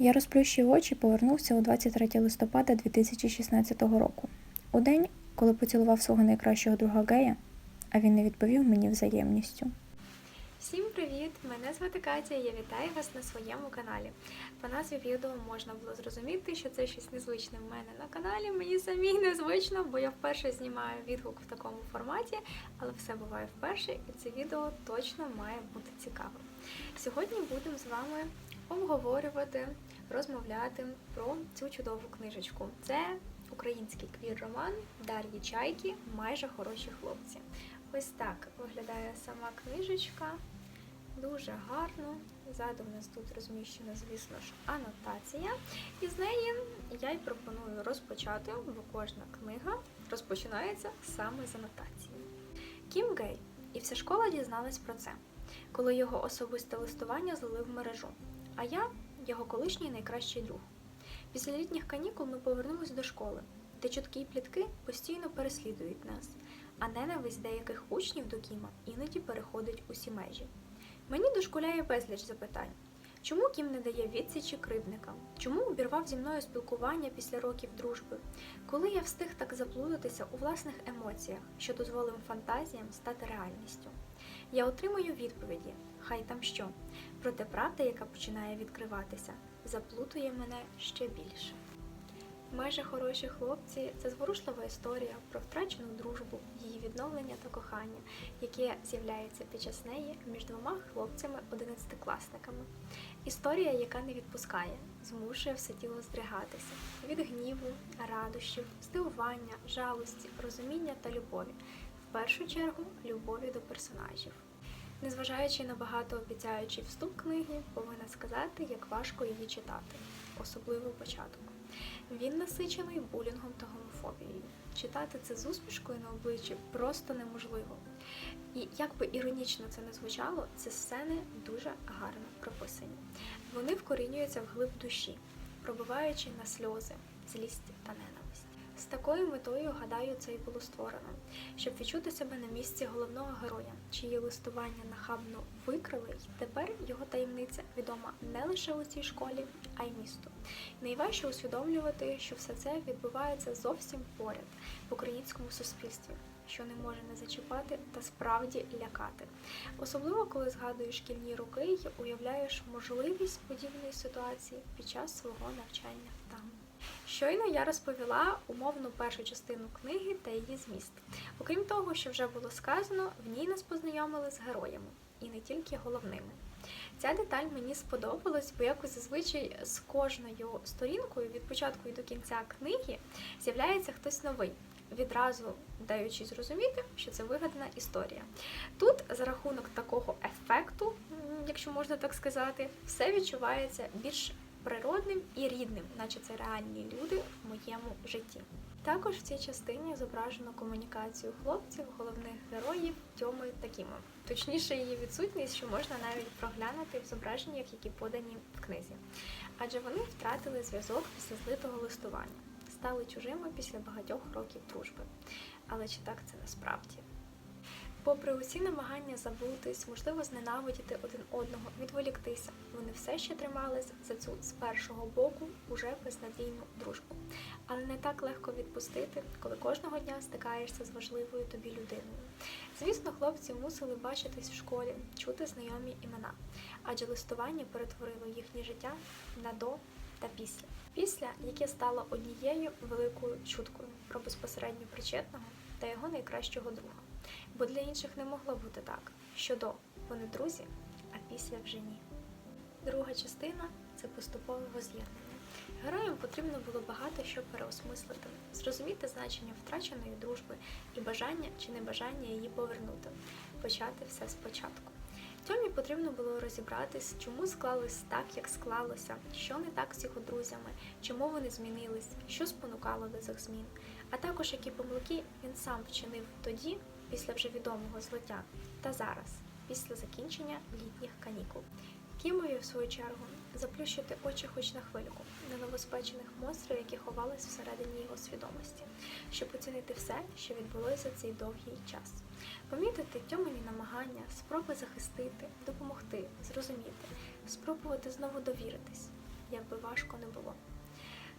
Я розплющив очі, повернувся у 23 листопада 2016 року. У день, коли поцілував свого найкращого друга Гея, а він не відповів мені взаємністю. Всім привіт! Мене звати Катя. і Я вітаю вас на своєму каналі. По назві відео можна було зрозуміти, що це щось незвичне в мене на каналі. Мені самій незвично, бо я вперше знімаю відгук в такому форматі, але все буває вперше, і це відео точно має бути цікавим. Сьогодні будемо з вами обговорювати, розмовляти про цю чудову книжечку. Це український квір-роман Дар'ї Чайки Майже хороші хлопці. Ось так виглядає сама книжечка. Дуже гарно. Ззаду в нас тут розміщена, звісно ж, анотація. І з неї я й пропоную розпочати, бо кожна книга розпочинається саме з анотації. Кім Гей. І вся школа дізналась про це, коли його особисте листування злили в мережу. А я його колишній найкращий друг. Після літніх канікул ми повернулись до школи, де чуткі й плітки постійно переслідують нас а ненависть деяких учнів до Кіма іноді переходить усі межі. Мені дошкуляє безліч запитань. Чому Кім не дає відсічі кривдникам? Чому обірвав зі мною спілкування після років дружби? Коли я встиг так заплутатися у власних емоціях, що дозволив фантазіям стати реальністю? Я отримую відповіді, хай там що. Проте правда, яка починає відкриватися, заплутує мене ще більше. Майже хороші хлопці це зворушлива історія про втрачену дружбу, її відновлення та кохання, яке з'являється під час неї між двома хлопцями-одинадцятикласниками. Історія, яка не відпускає, змушує все тіло здригатися від гніву, радощів, здивування, жалості, розуміння та любові. В першу чергу любові до персонажів. Незважаючи на багатообіцяючий вступ книги, повинна сказати, як важко її читати, особливо початок. Він насичений булінгом та гомофобією. Читати це з усмішкою на обличчі просто неможливо. І як би іронічно це не звучало, ці сцени дуже гарно прописані. Вони вкорінюються в глиб душі, пробиваючи на сльози, злість та ненависть. З такою метою, гадаю, це і було створено, щоб відчути себе на місці головного героя, чиї листування нахабно викрили, і тепер його таємниця відома не лише у цій школі, а й місту. Найважче усвідомлювати, що все це відбувається зовсім поряд в українському суспільстві, що не може не зачіпати та справді лякати. Особливо коли згадуєш шкільні роки і уявляєш можливість подібної ситуації під час свого навчання. Щойно я розповіла умовну першу частину книги та її зміст. Окрім того, що вже було сказано, в ній нас познайомили з героями, і не тільки головними. Ця деталь мені сподобалась, бо якось зазвичай з кожною сторінкою від початку і до кінця книги з'являється хтось новий, відразу даючи зрозуміти, що це вигадана історія. Тут за рахунок такого ефекту, якщо можна так сказати, все відчувається більш природним і рідним, наче це реальні люди в моєму житті. Також в цій частині зображено комунікацію хлопців, головних героїв Тьоми та Кіма. Точніше, її відсутність, що можна навіть проглянути в зображеннях, які подані в книзі. Адже вони втратили зв'язок після злитого листування, стали чужими після багатьох років дружби. Але чи так це насправді? Попри усі намагання забутись, можливо, зненавидіти один одного, відволіктися, вони все ще тримались за цю з першого боку уже безнадійну дружбу. Але не так легко відпустити, коли кожного дня стикаєшся з важливою тобі людиною. Звісно, хлопці мусили бачитись в школі, чути знайомі імена, адже листування перетворило їхнє життя на до та після. Після, яке стало однією великою чуткою про безпосередньо причетного та його найкращого друга. Бо для інших не могло бути так, що до вони друзі, а після вже ні. Друга частина це поступове воз'єднання. Героям потрібно було багато що переосмислити, зрозуміти значення втраченої дружби і бажання чи небажання її повернути, почати все спочатку. Тьомі потрібно було розібратись, чому склалось так, як склалося, що не так з його друзями, чому вони змінились, що спонукало до цих змін, а також які помилки він сам вчинив тоді, після вже відомого злиття, та зараз, після закінчення літніх канікул. Кімові, в свою чергу, заплющити очі хоч на хвильку на новоспечених монстрів, які ховались всередині його свідомості, щоб оцінити все, що відбулося цей довгий час. Помітити тьомані намагання, спроби захистити, допомогти, зрозуміти, спробувати знову довіритись. як би важко не було.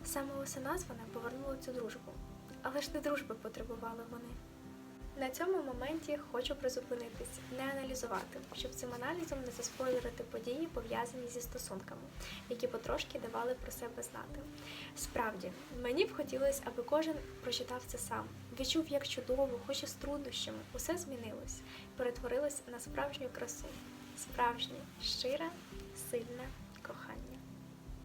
Саме усе назване повернуло цю дружбу, але ж не дружби потребували вони. На цьому моменті хочу призупинитись, не аналізувати, щоб цим аналізом не заспойлерити події, пов'язані зі стосунками, які потрошки давали про себе знати. Справді, мені б хотілося, аби кожен прочитав це сам, відчув, як чудово, хоч і з труднощами, усе змінилось, перетворилось на справжню красу, справжнє, щире, сильне кохання.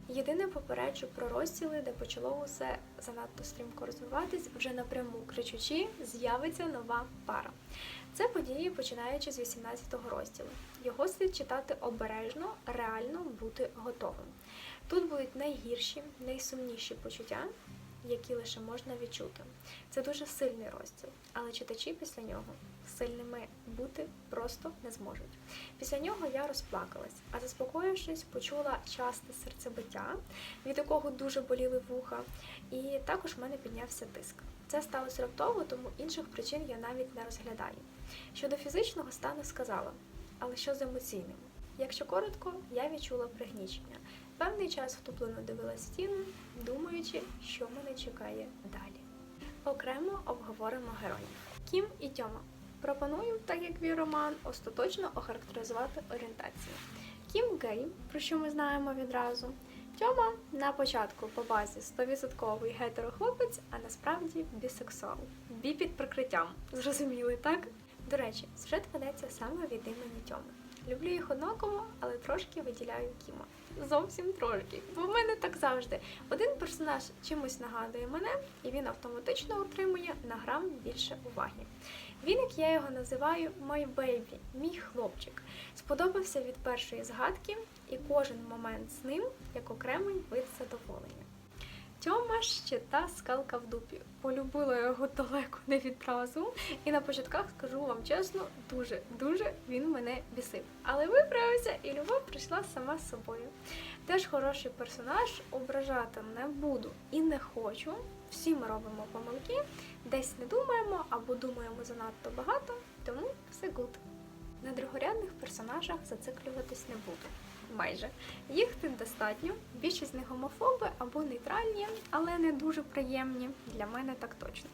Єдине попереджу про розділи, де почало усе занадто стрімко розвиватись, вже напряму кричучи, з'явиться нова пара. Це події, починаючи з 18-го розділу. Його слід читати обережно, реально бути готовим. Тут будуть найгірші, найсумніші почуття, які лише можна відчути. Це дуже сильний розділ, але читачі після нього сильними бути просто не зможуть. Після нього я розплакалась, а заспокоївшись, почула часте серцебиття, від якого дуже боліли вуха, і також в мене піднявся тиск. Це сталося раптово, тому інших причин я навіть не розглядаю. Щодо фізичного стану сказала, але що з емоційним? Якщо коротко, я відчула пригнічення. Певний час втуплено дивилась в стіну, думаючи, що мене чекає далі. Окремо обговоримо героїв. Кім і Тьома. Пропоную, так як твій роман, остаточно охарактеризувати орієнтацію. Кім гей, про що ми знаємо відразу. Тьома на початку по базі 100% гетерохлопець, а насправді бісексуал. Бі під прикриттям. Зрозуміли, так? До речі, сюжет ведеться саме від імені Тьоми. Люблю їх однаково, але трошки виділяю Кіма. Зовсім трошки. Бо в мене так завжди. Один персонаж чимось нагадує мене, і він автоматично отримує на грам більше уваги. Він, як я його називаю, my baby, мій хлопчик. Сподобався від першої згадки, і кожен момент з ним як окремий вид задоволення. Тьома ще та скалка в дупі. Полюбила його далеко не відразу. І на початках скажу вам чесно, дуже, дуже він мене бісив. Але виправився, і любов прийшла сама з собою. Теж хороший персонаж, ображати не буду і не хочу. Всі ми робимо помилки, десь не думаємо або думаємо занадто багато, тому все гуд. На другорядних персонажах зациклюватись не буду. Майже їх тут достатньо. Більшість з них гомофоби або нейтральні, але не дуже приємні. Для мене так точно.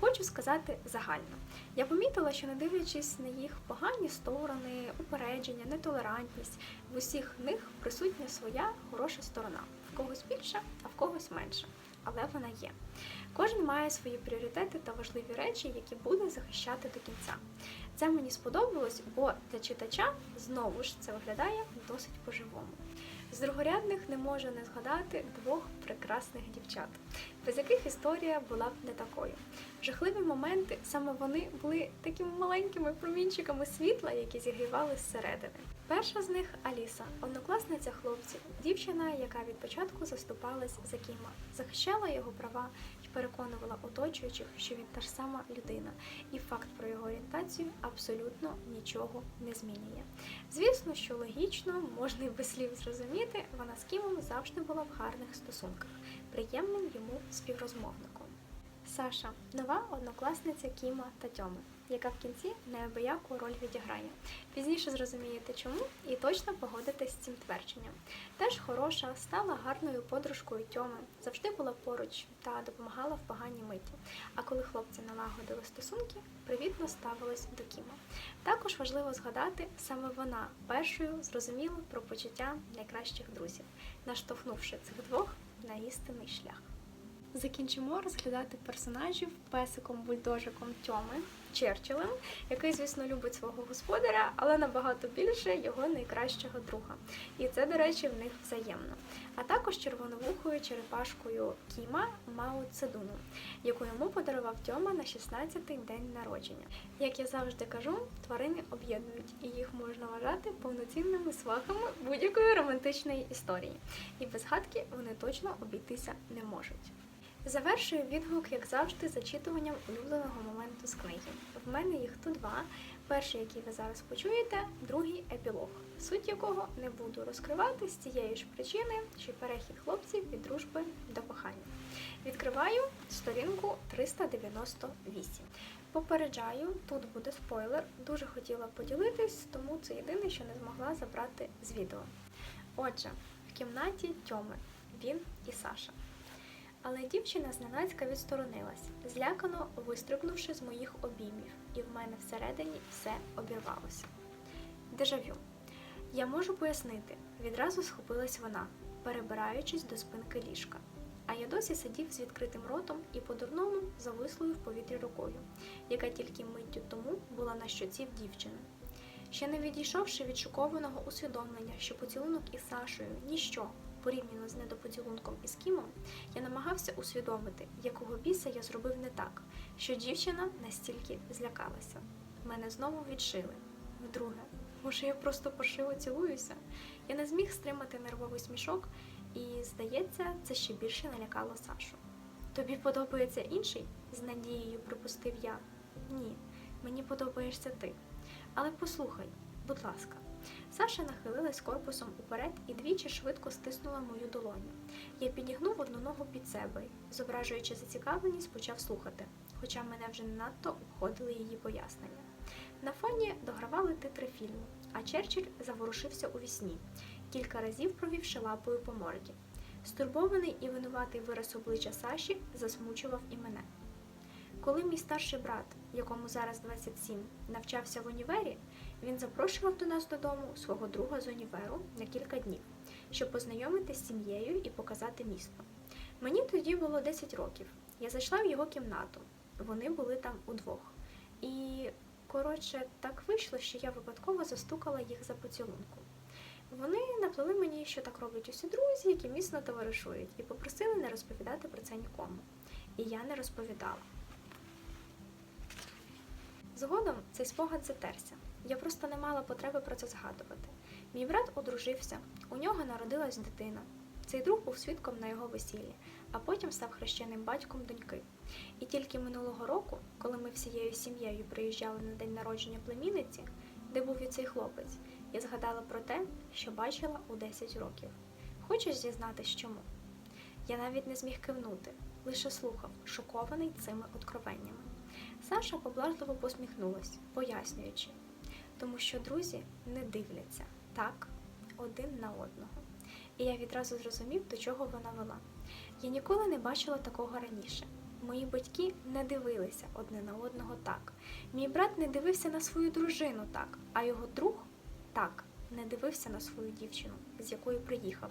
Хочу сказати загально. Я помітила, що не дивлячись на їх погані сторони, упередження, нетолерантність, в усіх них присутня своя хороша сторона. В когось більше, а в когось менше. Але вона є. Кожен має свої пріоритети та важливі речі, які буде захищати до кінця. Це мені сподобалось, бо для читача знову ж це виглядає досить по-живому. З другорядних не можу не згадати двох прекрасних дівчат, без яких історія була б не такою. Жахливі моменти саме вони були такими маленькими промінчиками світла, які зігрівали зсередини. Перша з них Аліса, однокласниця хлопців, дівчина, яка від початку заступалась за Кіма, захищала його права переконувала оточуючих, що він та ж сама людина, і факт про його орієнтацію абсолютно нічого не змінює. Звісно, що логічно, можна і без слів зрозуміти, вона з Кімом завжди була в гарних стосунках, приємним йому співрозмовником. Саша нова однокласниця Кіма та Тьоми, яка в кінці неабияку роль відіграє. Пізніше зрозумієте чому і точно погодитесь з цим твердженням. Теж хороша, стала гарною подружкою Тьоми, завжди була поруч та допомагала в поганій миті. А коли хлопці налагодили стосунки, привітно ставилась до Кіма. Також важливо згадати, саме вона першою зрозуміла про почуття найкращих друзів, наштовхнувши цих двох на істинний шлях. Закінчимо розглядати персонажів песиком бульдожиком Тьоми Черчиллем, який, звісно, любить свого господаря, але набагато більше його найкращого друга. І це, до речі, в них взаємно. А також червоновухою черепашкою Кіма Мао Цедуну, яку йому подарував Тьома на 16-й день народження. Як я завжди кажу, тварини об'єднують, і їх можна вважати повноцінними свахами будь-якої романтичної історії. І без гадки вони точно обійтися не можуть. Завершую відгук, як завжди, зачитуванням улюбленого моменту з книги. В мене їх тут два. Перший, який ви зараз почуєте, другий епілог, суть якого не буду розкривати з тієї ж причини, що перехід хлопців від дружби до кохання. Відкриваю сторінку 398. Попереджаю, тут буде спойлер. Дуже хотіла поділитись, тому це єдине, що не змогла забрати з відео. Отже, в кімнаті Тьоми він і Саша. Але дівчина зненацька відсторонилась, злякано вистрибнувши з моїх обіймів, і в мене всередині все обірвалося. Дежавю. Я можу пояснити, відразу схопилась вона, перебираючись до спинки ліжка. А я досі сидів з відкритим ротом і по-дурному завислою в повітрі рукою, яка тільки миттю тому була на щоці в дівчини. Ще не відійшовши від шокованого усвідомлення, що поцілунок із Сашою ніщо порівняно з недопоцілунком із Кімом, я намагався усвідомити, якого біса я зробив не так, що дівчина настільки злякалася. Мене знову відшили. Вдруге, може, я просто пошиво цілуюся? Я не зміг стримати нервовий смішок, і, здається, це ще більше налякало Сашу. Тобі подобається інший? з надією припустив я. Ні, мені подобаєшся ти. Але послухай, будь ласка. Саша нахилилась корпусом уперед і двічі швидко стиснула мою долоню. Я підігнув одну ногу під себе, зображуючи зацікавленість, почав слухати, хоча мене вже не надто обходили її пояснення. На фоні догравали титри фільму, а Черчилль заворушився у вісні, кілька разів провівши лапою по морді. Стурбований і винуватий вираз обличчя Саші засмучував і мене. Коли мій старший брат, якому зараз 27, навчався в універі, він запрошував до нас додому свого друга з універу на кілька днів, щоб познайомитися з сім'єю і показати місто. Мені тоді було 10 років. Я зайшла в його кімнату. Вони були там удвох. І, коротше, так вийшло, що я випадково застукала їх за поцілунком. Вони наплели мені, що так роблять усі друзі, які міцно товаришують, і попросили не розповідати про це нікому. І я не розповідала. Згодом цей спогад затерся. Я просто не мала потреби про це згадувати. Мій брат одружився, у нього народилась дитина. Цей друг був свідком на його весіллі, а потім став хрещеним батьком доньки. І тільки минулого року, коли ми всією сім'єю приїжджали на день народження племінниці, де був і цей хлопець, я згадала про те, що бачила у 10 років. Хочеш дізнатись чому? Я навіть не зміг кивнути, лише слухав, шокований цими откровеннями. Саша поблажливо посміхнулась, пояснюючи, тому що друзі не дивляться так один на одного. І я відразу зрозумів, до чого вона вела. Я ніколи не бачила такого раніше. Мої батьки не дивилися одне на одного так. Мій брат не дивився на свою дружину так, а його друг так не дивився на свою дівчину, з якою приїхав.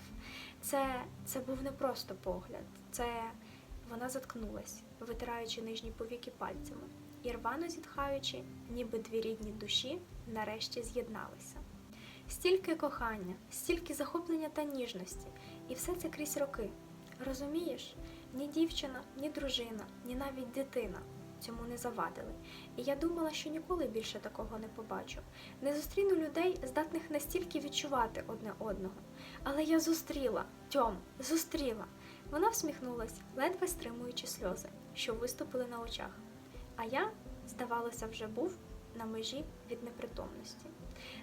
Це, це був не просто погляд, це вона заткнулась, витираючи нижні повіки пальцями, і рвано зітхаючи, ніби дві рідні душі нарешті з'єдналися. Стільки кохання, стільки захоплення та ніжності, і все це крізь роки. Розумієш, ні дівчина, ні дружина, ні навіть дитина цьому не завадили. І я думала, що ніколи більше такого не побачу. Не зустріну людей, здатних настільки відчувати одне одного. Але я зустріла, Тьом, зустріла. Вона всміхнулась, ледве стримуючи сльози, що виступили на очах. А я, здавалося, вже був на межі від непритомності.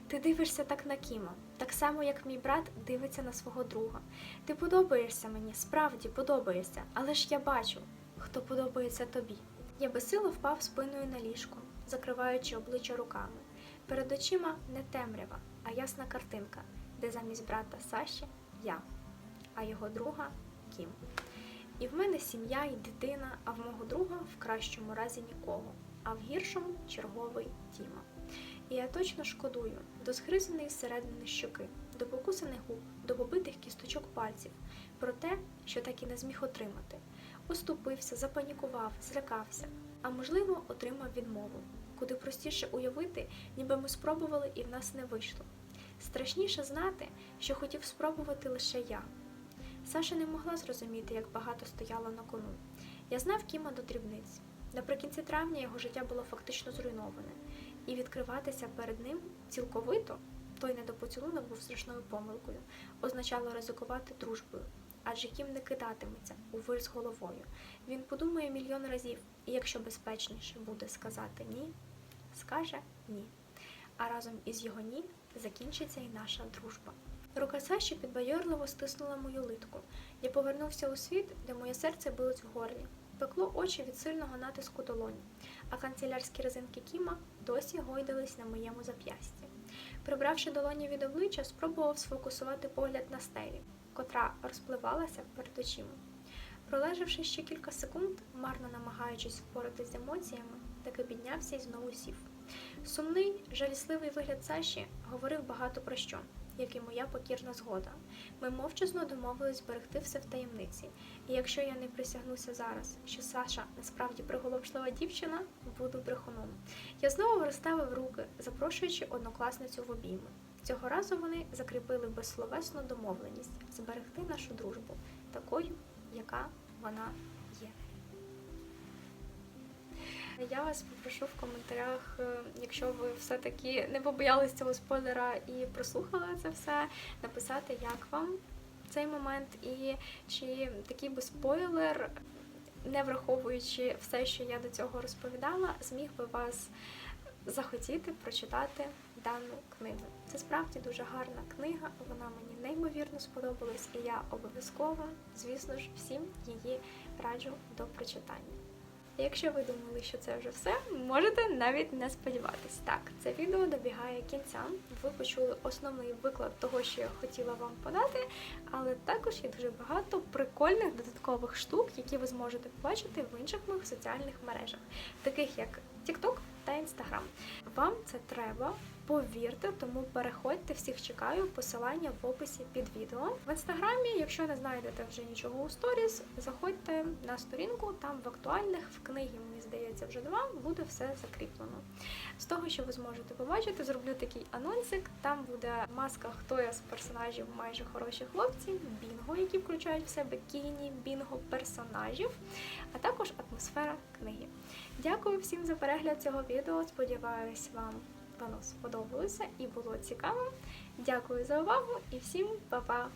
Ти дивишся так на Кіма, так само, як мій брат дивиться на свого друга. Ти подобаєшся мені, справді подобаєшся, але ж я бачу, хто подобається тобі. Я безсило впав спиною на ліжко, закриваючи обличчя руками. Перед очима не темрява, а ясна картинка, де замість брата Саші я, а його друга Кім. І в мене сім'я і дитина, а в мого друга в кращому разі нікого, а в гіршому черговий Тіма. І я точно шкодую до згризаної зсередини щоки, до покусаних губ, до побитих кісточок пальців, про те, що так і не зміг отримати. Оступився, запанікував, злякався, а можливо, отримав відмову, куди простіше уявити, ніби ми спробували і в нас не вийшло. Страшніше знати, що хотів спробувати лише я. Саша не могла зрозуміти, як багато стояло на кону. Я знав Кіма до дрібниць. Наприкінці травня його життя було фактично зруйноване, і відкриватися перед ним цілковито, той недопоцілунок був страшною помилкою, означало ризикувати дружбою. Адже Кім не кидатиметься у вир з головою. Він подумає мільйон разів, і якщо безпечніше буде сказати ні, скаже ні. А разом із його ні закінчиться і наша дружба. Рука Саші підбайорливо стиснула мою литку. Я повернувся у світ, де моє серце билось в горлі. Пекло очі від сильного натиску долоні, а канцелярські резинки Кіма досі гойдались на моєму зап'ясті. Прибравши долоні від обличчя, спробував сфокусувати погляд на стелі. котра розпливалася перед очима. Пролежавши ще кілька секунд, марно намагаючись впоратись з емоціями, таки піднявся і знову сів. Сумний, жалісливий вигляд Саші говорив багато про що, як і моя покірна згода. Ми мовчазно домовились зберегти все в таємниці, і якщо я не присягнуся зараз, що Саша насправді приголомшлива дівчина, буду брехуном. Я знову розставив руки, запрошуючи однокласницю в обійми. Цього разу вони закріпили безсловесну домовленість зберегти нашу дружбу такою, яка вона Я вас попрошу в коментарях, е, якщо ви все-таки не побоялись цього спойлера і прослухали це все, написати, як вам цей момент, і чи такий би спойлер, не враховуючи все, що я до цього розповідала, зміг би вас захотіти прочитати дану книгу. Це справді дуже гарна книга, вона мені неймовірно сподобалась, і я обов'язково, звісно ж, всім її раджу до прочитання. Якщо ви думали, що це вже все, можете навіть не сподіватись. Так, це відео добігає кінця. Ви почули основний виклад того, що я хотіла вам подати, але також є дуже багато прикольних додаткових штук, які ви зможете побачити в інших моїх соціальних мережах, таких як TikTok та Instagram. Вам це треба, повірте, тому переходьте, всіх чекаю. Посилання в описі під відео. В інстаграмі, якщо не знайдете вже нічого у сторіс, заходьте на сторінку, там в актуальних в книгі, мені здається, вже два буде все закріплено. З того, що ви зможете побачити, зроблю такий анонсик. Там буде маска, хто я з персонажів майже хороші хлопці, бінго, які включають в себе кіні, бінго персонажів, а також атмосфера книги. Дякую всім за перегляд цього відео. Сподіваюсь, вам воно сподобалося і було цікаво. Дякую за увагу і всім па-па!